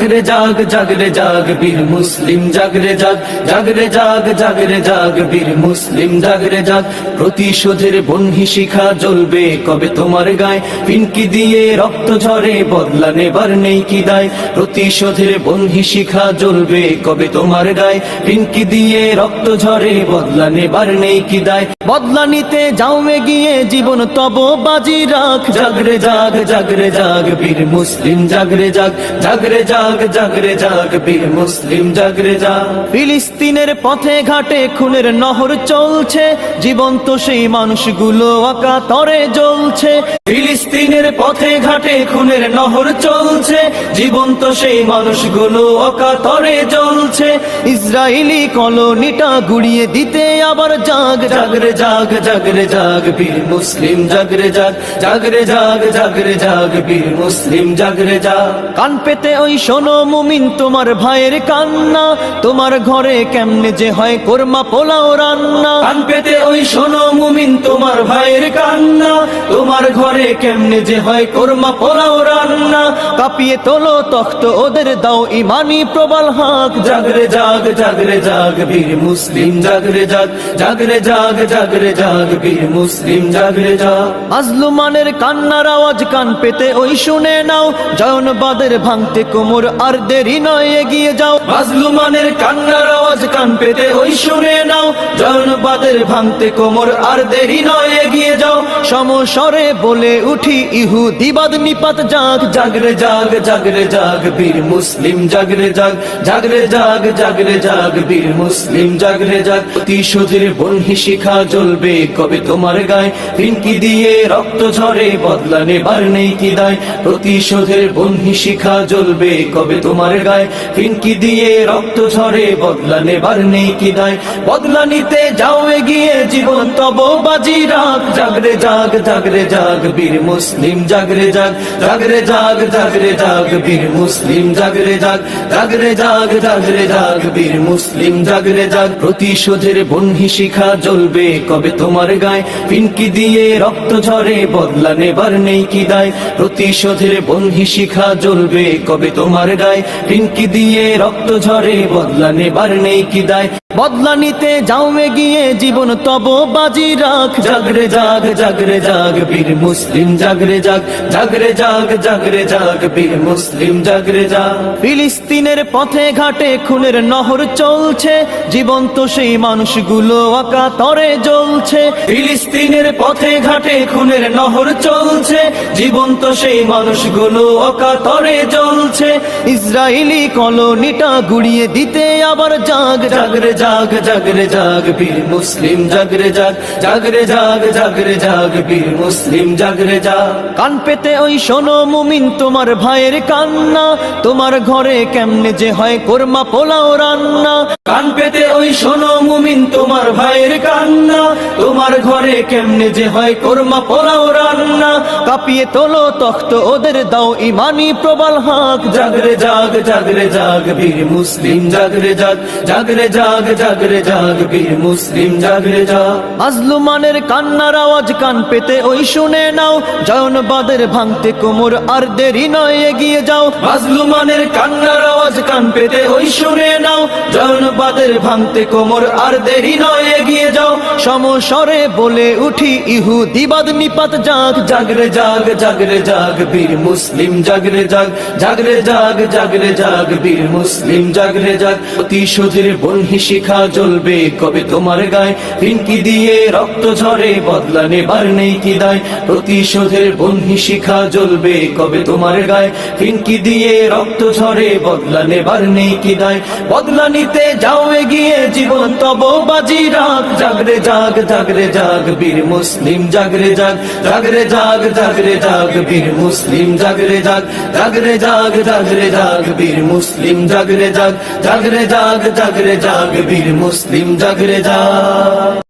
জাগরে জাগ জাগরে জাগ, বীর মুসলিম জাগরে জাগ জাগরে জাগ জাগরে জাগ, বীর মুসলিম জাগরে জাগ। প্রতিশোধের বন্হি শিখা জ্বলবে কবে তোমার গায়ে। পিনকি দিয়ে রক্ত ঝরে, বদলা নেবার নেই কি দায়। প্রতিশোধের বন্হি শিখা জ্বলবে কবে তোমার গায়ে। পিনকি দিয়ে রক্ত ঝরে, বদলা নেবার নেই কি দায়। বদলা নিতে যাও গিয়ে জীবন তব বাজি রাখ। জাগরে জাগ জাগরে জাগ, বীর মুসলিম জাগরে জাগ জাগরে জাগ জাগরে জাগ, বীর মুসলিম জাগরে জাগ। ফিলিস্তিনের পথে ঘাটে খুনের নহর চলছে, জীবন্ত সেই মানুষগুলো আকা তরে জ্বলছে। ফিলিস্তিনের পথে ঘাটে খুনের নহর চলছে। জীবন্ত সেই মানুষগুলো আকা তরে জ্বলছে। ইসরায়েলি কলোনিটা গুড়িয়ে দিতে আবার জাগ। জাগরে জাগ জাগরে জাগ, বীর মুসলিম জাগরে জাগ জাগরে জাগ জাগরে জাগ, বীর মুসলিম জাগরে জাগ। কান পেতে ওই শোনো মুমিন, তোমার ভাইয়ের কান্না। তোমার ঘরে কেমনে যে হয় কোরমা, পোলাও, রান্না। কান পেতে ওই শোনো মুমিন, তোমার ভাইয়ের কান্না। তোমার ঘরে কেমনে যে হয় কোরমা পোলাও রান্না। কাঁপিয়ে তোলো তখ্ত ওদের, দাও ইমানি প্রবল হাক জাগরে জাগ জাগরে জাগ, বীর মুসলিম, জাগরে জাগ জাগরে জাগ জাগরে জাগ, বীর মুসলিম, জাগরে জাগ। আজলুমানের কান্নার আওয়াজ কান পেতে ওই শুনে নাও, জয়নবাদের ভাঙতে কোমর আর দেরি নয়, এগিয়ে যাও। মাজলুমানের কান্নার আওয়াজ কান পেতে ওই শুনে নাও জয়নবাদের ভাঙতে কোমর আর দেরি নয়, এগিয়ে যাও। সমস্বরে বলে উঠি ইহু দিবাদ নিপাত জাগ জাগরে জাগ জাগরে জাগ, বীর মুসলিম জাগরে জাগ জাগরে জাগ জাগরে জাগ, বীর মুসলিম জাগরে জাগ। প্রতিশোধের বন্হি শিখা জ্বলবে কবে তোমার গায়ে। পিঙ্কি দিয়ে রক্ত ঝরে, বদলা নেবার নেই কি দায়। প্রতিশোধের বন্হি শিখা জ্বলবে কবে তোমার গায়ে। পিঙ্কি দিয়ে রক্ত ঝরে, বদলা নেবার নেই কি দায়। বদলা নিতে যাও এগিয়ে জীবন তব বাজি জাগরে জাগ জাগরে জাগ বীর মুসলিম জাগরে জাগ জাগরে জাগ জাগরে জাগ, বীর মুসলিম জাগরে জাগ জাগরে জাগ জাগরে জাগ, বীর মুসলিম জাগরে জাগ। প্রতিশোধের বন্হি শিখা জ্বলবে কবে তোমার গায়ে। পিনকি দিয়ে রক্ত ঝরে, বদলা নেবার নেই কি দায়। প্রতিশোধের বন্হি শিখা জ্বলবে কবে তোমার গায়ে। পিনকি দিয়ে রক্ত ঝরে, বদলা নেবার নেই কি দায়। বদলা নিতে যাও গিয়ে জীবন তব বাজি রাখ। জাগরে জাগ জাগরে জাগ বীর মুসলিম জাগরে জাগ জাগরে জাগ জাগরে জাগ বীর মুসলিম জাগরে জাগ। ফিলিস্তিনের পথে ঘাটে খুনের নহর চলছে, জীবন্ত সেই মানুষগুলো আকা তরে জ্বলছে। ফিলিস্তিনের পথে ঘাটে খুনের নহর চলছে, জীবন্ত সেই মানুষগুলো আকা তরে জ্বলছে। ইসরায়েলি কলোনিটা গুড়িয়ে দিতে আবার জাগ জাগরে জাগ জাগরে জাগ বীর মুসলিম জাগরে জাগ জাগরে জাগ জাগরে জাগ বীর মুসলিম জাগরে জাগ কান পেতে ওই শোনো মুমিন তোমার ভাইয়ের কান্না তোমার ঘরে কেমনে যে হয় কোরমা পোলাও রান্না। কান পেতে ওই শোনো মুমিন তোমার ভাইয়ের কান্না তোমার ঘরে কেমনে যে হয় কোরমা পোলাও রান্না। কাঁপিয়ে তোলো তখ্ত ওদের দাও ইমানি প্রবল হাক। জাগরে জাগ জাগরে জাগ বীর মুসলিম জাগরে জাগ জাগরে জাগ জাগরে জাগ বীর মুসলিম জাগরে যা। মাজলুমানের কান্নার আওয়াজ কান পেতে ওই শুনে নাও জয়নবাদের ভাঙতে কোমর আর দেরি নয় এগিয়ে যাও। মাজলুমানের কান্নার আওয়াজ কান পেতে ওই শুনে নাও। জয়নবাদের ভাঙতে কোমর আর দেরি নয়, এগিয়ে যাও। সমস্বরে বলে উঠি ইহু দিবাদ নিপাত জাগ। জাগরে জাগ জাগরে জাগ, বীর মুসলিম জাগরে জাগ। জাগরে জাগ জাগরে জাগ, বীর মুসলিম জাগরে জাগ। প্রতিশোধের বন্হি শিখা জ্বলবে কবে তোমার গায়ে। পিঙ্কি দিয়ে রক্ত ঝরে, বদলা নেবার নেই কি দায়। প্রতিশোধের বন্হি শিখা জ্বলবে কবে তোমার গায়ে। পিঙ্কি দিয়ে রক্ত ঝরে, বদলা নেবার নেই কি দায় বদলা নিতে যাও এগিয়ে জীবন তব বাজি রাখ জাগরে জাগ জাগরে জাগ বীর মুসলিম জাগরে জাগ জাগরে জাগ জাগরে জাগ বীর মুসলিম জাগরে জাগ জাগরে জাগ জাগরে জাগ বীর মুসলিম জাগরে জাগ জাগরে জাগ জাগরে জাগ বীর মুসলিম জাগরে জাগ